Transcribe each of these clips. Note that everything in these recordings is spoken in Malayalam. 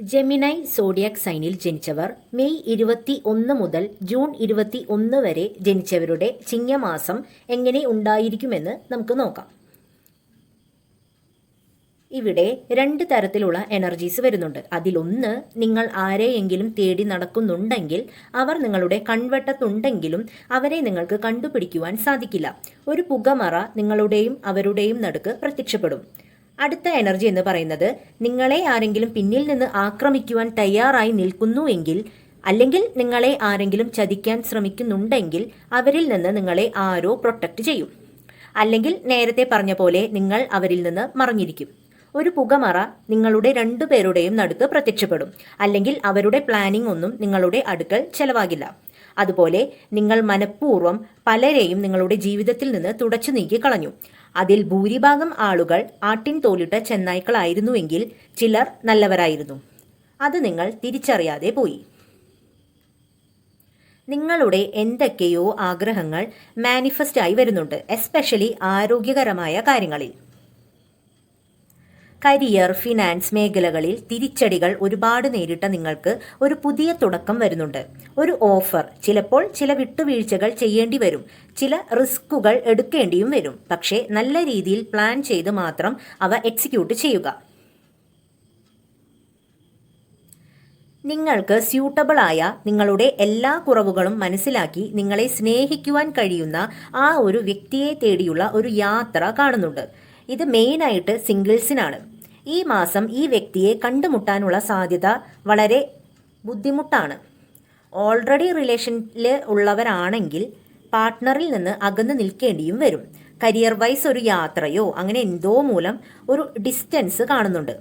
ജെമിനൈ സോഡിയാക് സൈനിൽ ജനിച്ചവർ മെയ് ഇരുപത്തി ഒന്ന് മുതൽ ജൂൺ ഇരുപത്തി ഒന്ന് വരെ ജനിച്ചവരുടെ ചിങ്ങമാസം എങ്ങനെ ഉണ്ടായിരിക്കുമെന്ന് നമുക്ക് നോക്കാം. ഇവിടെ രണ്ട് തരത്തിലുള്ള എനർജീസ് വരുന്നുണ്ട്. അതിലൊന്ന് നിങ്ങൾ ആരെയെങ്കിലും തേടി നടക്കുന്നുണ്ടെങ്കിൽ അവർ നിങ്ങളുടെ കൺവട്ടത്തുണ്ടെങ്കിലും അവരെ നിങ്ങൾക്ക് കണ്ടുപിടിക്കുവാൻ സാധിക്കില്ല. ഒരു പുകമറ നിങ്ങളുടെയും അവരുടെയും നടുക്ക് പ്രത്യക്ഷപ്പെടും. അടുത്ത എനർജി എന്ന് പറയുന്നത് നിങ്ങളെ ആരെങ്കിലും പിന്നിൽ നിന്ന് ആക്രമിക്കുവാൻ തയ്യാറായി നിൽക്കുന്നു എങ്കിൽ അല്ലെങ്കിൽ നിങ്ങളെ ആരെങ്കിലും ചതിക്കാൻ ശ്രമിക്കുന്നുണ്ടെങ്കിൽ അവരിൽ നിന്ന് നിങ്ങളെ ആരോ പ്രൊട്ടക്റ്റ് ചെയ്യും. അല്ലെങ്കിൽ നേരത്തെ പറഞ്ഞ പോലെ നിങ്ങൾ അവരിൽ നിന്ന് മറിഞ്ഞിരിക്കും. ഒരു പുകമറ നിങ്ങളുടെ രണ്ടുപേരുടെയും നടുക്ക് പ്രത്യക്ഷപ്പെടും. അല്ലെങ്കിൽ അവരുടെ പ്ലാനിംഗ് ഒന്നും നിങ്ങളുടെ അടുക്കൽ ചെലവാകില്ല. അതുപോലെ നിങ്ങൾ മനഃപൂർവം പലരെയും നിങ്ങളുടെ ജീവിതത്തിൽ നിന്ന് തുടച്ചു നീക്കി കളഞ്ഞു അതിൽ ഭൂരിഭാഗം ആളുകൾ ആട്ടിൻ തോലിട്ട ചെന്നായ്ക്കളായിരുന്നുവെങ്കിൽ ചിലർ നല്ലവരായിരുന്നു. അത് നിങ്ങൾ തിരിച്ചറിയാതെ പോയി. നിങ്ങളുടെ എന്തൊക്കെയോ ആഗ്രഹങ്ങൾ മാനിഫെസ്റ്റായി വരുന്നുണ്ട് എസ്പെഷ്യലി ആരോഗ്യകരമായ കാര്യങ്ങളിൽ. കരിയർ ഫിനാൻസ് മേഖലകളിൽ തിരിച്ചടികൾ ഒരുപാട് നേരിട്ട നിങ്ങൾക്ക് ഒരു പുതിയ തുടക്കം വരുന്നുണ്ട്. ഒരു ഓഫർ ചിലപ്പോൾ ചില വിട്ടുവീഴ്ചകൾ ചെയ്യേണ്ടി വരും. ചില റിസ്കുകൾ എടുക്കേണ്ടിയും വരും. പക്ഷേ നല്ല രീതിയിൽ പ്ലാൻ ചെയ്ത് മാത്രം അവ എക്സിക്യൂട്ട് ചെയ്യുക. നിങ്ങൾക്ക് സ്യൂട്ടബിൾ ആയ നിങ്ങളുടെ എല്ലാ കുറവുകളും മനസ്സിലാക്കി നിങ്ങളെ സ്നേഹിക്കുവാൻ കഴിയുന്ന ആ ഒരു വ്യക്തിയെ തേടിയുള്ള ഒരു യാത്ര കാണുന്നുണ്ട്. ഇത് മെയിനായിട്ട് സിംഗിൾസിനാണ്. ഈ മാസം ഈ വ്യക്തിയെ കണ്ടുമുട്ടാനുള്ള സാധ്യത വളരെ ബുദ്ധിമുട്ടാണ്. ഓൾറെഡി റിലേഷനിൽ ഉള്ളവരാണെങ്കിൽ പാർട്ട്ണറിൽ നിന്ന് അകന്നു നിൽക്കേണ്ടിയും വരും. കരിയർ വൈസ് ഒരു യാത്രയോ അങ്ങനെ എന്തോ മൂലം ഒരു ഡിസ്റ്റൻസ് കാണുന്നുണ്ട്.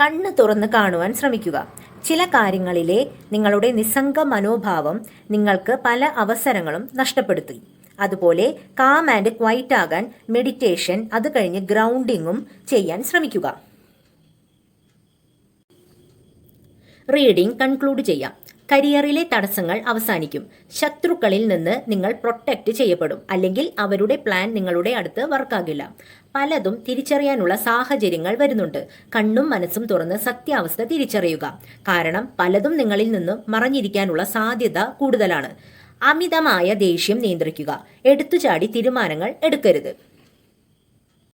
കണ്ണ് തുറന്ന് കാണുവാൻ ശ്രമിക്കുക. ചില കാര്യങ്ങളിലെ നിങ്ങളുടെ നിസ്സംഗ മനോഭാവം നിങ്ങൾക്ക് പല അവസരങ്ങളും നഷ്ടപ്പെടുത്തി. അതുപോലെ കാം ആൻഡ് ക്വൈറ്റ് ആകാൻ മെഡിറ്റേഷൻ അത് കഴിഞ്ഞ് ഗ്രൗണ്ടിങ്ങും ചെയ്യാൻ ശ്രമിക്കുക. റീഡിംഗ് കൺക്ലൂഡ് ചെയ്യാം. കരിയറിലെ തടസ്സങ്ങൾ അവസാനിക്കും. ശത്രുക്കളിൽ നിന്ന് നിങ്ങൾ പ്രൊട്ടക്റ്റ് ചെയ്യപ്പെടും. അല്ലെങ്കിൽ അവരുടെ പ്ലാൻ നിങ്ങളുടെ അടുത്ത് വർക്കാകില്ല പലതും തിരിച്ചറിയാനുള്ള സാഹചര്യങ്ങൾ വരുന്നുണ്ട്. കണ്ണും മനസ്സും തുറന്ന് സത്യാവസ്ഥ തിരിച്ചറിയുക. കാരണം പലതും നിങ്ങളിൽ നിന്നും മറഞ്ഞിരിക്കാനുള്ള സാധ്യത കൂടുതലാണ്. അമിതമായ ദേഷ്യം നിയന്ത്രിക്കുക. എടുത്തുചാടി തീരുമാനങ്ങൾ എടുക്കരുത്.